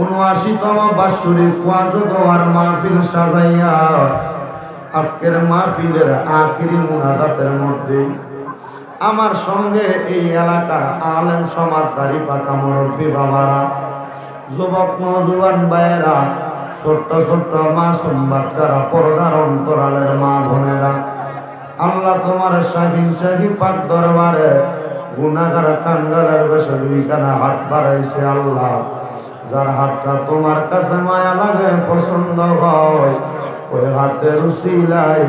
উনআশিতম বাৎসরিক ওয়াজ দোয়ার মাহফিল সাজাইয়া আজকের মাহফিলের আখিরি মুনাজাতের মধ্যে আমার সঙ্গে এই এলাকার আলেম সমাজদারি পাকা মুরব্বী বাবারা, যুবক নজুয়ান ভাইয়েরা, ছোট্ট ছোট্ট মাসুম বাচ্চারা, পর্দার অন্তরালের মা বোনেরা, আল্লাহ তোমার শাহিন শাহি পাক দরবারে গুনাগার কাঙ্গালের বেশে দুইখানা হাত বাড়াইছে আল্লাহ। যার হাতটা তোমার কাছে মায়া লাগে, পছন্দ হয়। ওই হাতের উসিলাই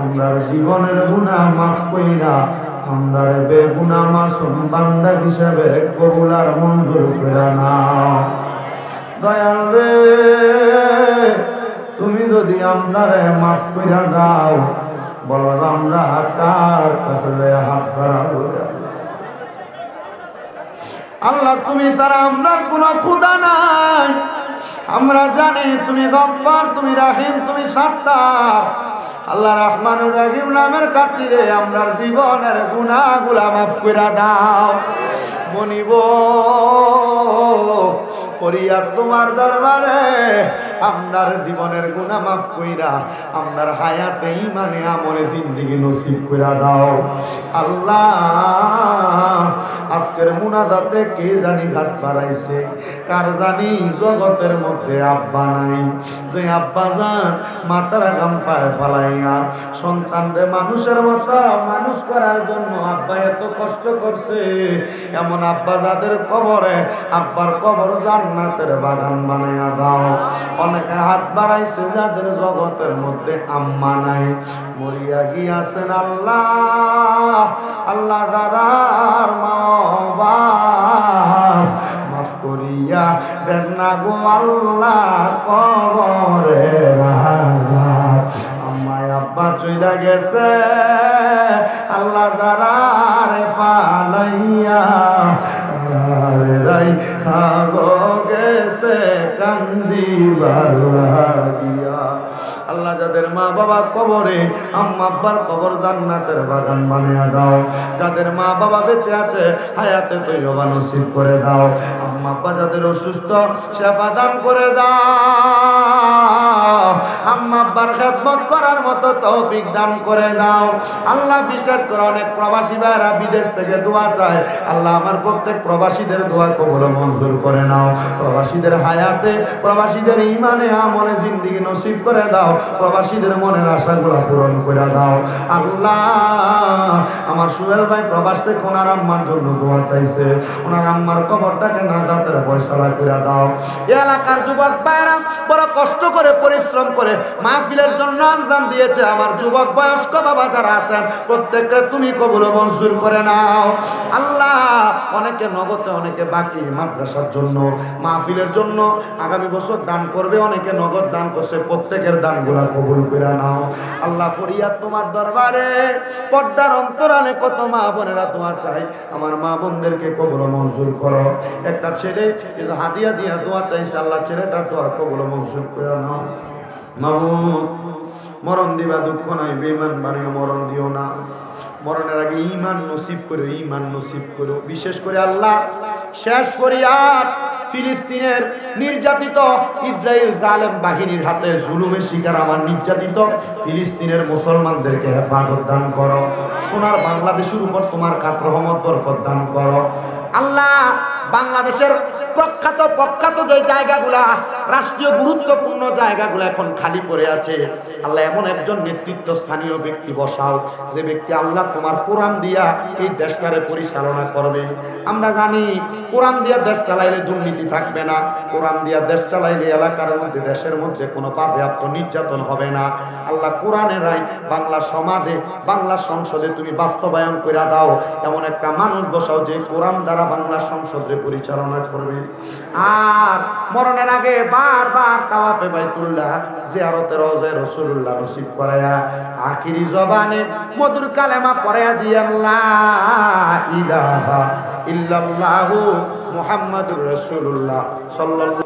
আমরা জীবনের গুণা মাফ করি না। আমরা বেগুনা মাসুম বান্দা হিসেবে কবুলার মঞ্জুর করে নাও দয়াল রে, তুমি যদি আমরারে মাফ কইরা দাও বলো আমরা কার কাছে আল্লাহ, তুমি তারা আমরার কোনো ক্ষুদা নাই। আমরা জানি তুমি গব্বার তুমি রাহিম, তুমি সাত্তার। আল্লাহ রহমানুর রাহিম নামের খাতিরে আমরার জীবনের গুনাহগুলা মাফ করে দাও। মনিব পরিয়ার তোমার দরবারে আপনার জীবনের গুণা মাফ কইরা আপনার হায়াতে ইমানে আমলে জিন্দিগি নসিব কইরা দাও। আল্লাহ, আজকের মুনাজাতে কে জানি ঘাট বাড়াইছে? কার জানি জগতের মধ্যে আব্বা নাই। যে আব্বা যান মাতারা গাম পায়ে ফালাইয়া সন্তানরে মানুষের মতো মানুষ করার জন্য আব্বা এত কষ্ট করছে। এমন আব্বা যাদের কবরে, আব্বার কবর জান্নাতের বাগান বানাইয়া দাও। অনেকে হাত বাড়াইছে যাদের জগতের মধ্যে আম্মা নাই। মরিয়া গিয়াছেন আল্লাহ। আল্লাহ দাদার মা মাফ করিয়া দেন না গো আল্লাহ কবরে রাজা আম্মায় আব্বা চইলা গেছে। আল্লাহ যারা রে ফালাইয়া রে রাই খাগো গেছে কান্দিবার লাগিয়া আল্লাহ যাদের মা বাবা কবরে আম্মা আব্বার কবর জান্নাতের বাগান বানিয়ে দাও। যাদের মা বাবা বেঁচে আছে, হায়াতে তৈরবা নসিব করে দাও। আম্মা আব্বা যাদের অসুস্থ, সেবা দান করে দাও। আম্মা আব্বার খেদমত মতো তৌফিক দান করে দাও। আল্লাহ বিশ্বাস করে অনেক প্রবাসী ভাইরা বিদেশ থেকে দোয়া চায়। আল্লাহ আমার প্রত্যেক প্রবাসীদের দোয়া কবর মঞ্জুর করে নাও। প্রবাসীদের হায়াতে, প্রবাসীদের ইমানে আমলে জিন্দিগি নসিব করে দাও। প্রবাসীদের মনের আশাগুলো পূরণ করে দাও। আল্লাহ আমার সুহেল ভাই প্রবাস থেকে ওনার আম্মার জন্য দোয়া চাইছে। ওনার আম্মার কবরটাকে না দাঁতের ফয়সালা করে দাও। এলাকার যুবক ভাইরা বড় কষ্ট করে, পরিশ্রম করে মাহফিলের জন্য আঞ্জাম দিয়েছে আমার যুবক বয়স্ক বাবা যারা আছেন, প্রত্যেককে তুমি কবুল মঞ্জুর করে নাও। আল্লাহ, অনেকে নগদে, অনেকে বাকি মাদ্রাসার জন্য, মাহফিলের জন্য আগামী বছর দান করবে, অনেকে নগদ দান করছে, প্রত্যেকের দানগুলা কবুল করে নাও। আল্লাহ, ফরিয়াদ তোমার দরবারে, পর্দার অন্তরালে কত মা বোনেরা দোয়া চাই আমার মা বোনদেরকে কবুল মঞ্জুর করো। একটা ছেলে হাদিয়া দিয়া দোয়া চাইছে, আল্লাহ ছেলেটা দোয়া কবুল মঞ্জুর করে নাও। মাহমুদ মরণ দিবা দুঃখ নাই বেমান বানিয়ে মরণ দিও না। মরণের আগে ইমান নসিব করো ইমান নসিব করো বিশেষ করে আল্লাহ, শেষ করি আর ফিলিস্তিনের নির্যাতিত ইসরায়েল জালেম বাহিনীর হাতে জুলুমের শিকার আমার নির্যাতিত ফিলিস্তিনের মুসলমানদেরকে হেফাজত দান করো। সোনার বাংলাদেশের উপর তোমার কাত রহমত, বরকত দান করো। আল্লাহ বাংলাদেশের প্রখ্যাত প্রখ্যাত যে জায়গাগুলা, রাষ্ট্রীয় গুরুত্বপূর্ণ জায়গাগুলো এখন খালি পড়ে আছে। আল্লাহ এমন একজন নেতৃত্ব স্থানীয় ব্যক্তি বসাও, যে ব্যক্তি আল্লাহ তোমার কোরআন দিয়া এই দেশটারে পরিচালনা করবে। আমরা জানি, কোরআন দিয়া দেশ চালাইলে দুর্নীতি থাকবে না। কোরআন দিয়া দেশ চালাইলে এলাকার মধ্যে, দেশের মধ্যে কোনো পাপেয়াপ্ত নির্যাতন হবে না। আল্লাহ কোরআনের আইন বাংলা সমাজে, বাংলা সংসদে তুমি বাস্তবায়ন করে দাও। এমন একটা মানুষ বসাও যে কোরআন দ্বারা বাংলা সংসদে পরিচালনা করবে। আর মরণের আগে বারবার তাওয়াফে বাইতুল্লাহ জিয়ারতের রওজায় রাসূলুল্লাহ নসিব করায়া আখিরি জবানে মধুর কালেমা পড়ায়া দিয়া লা ইলাহা ইল্লাল্লাহু মুহাম্মাদুর রাসূলুল্লাহ সাল্লাল্লাহু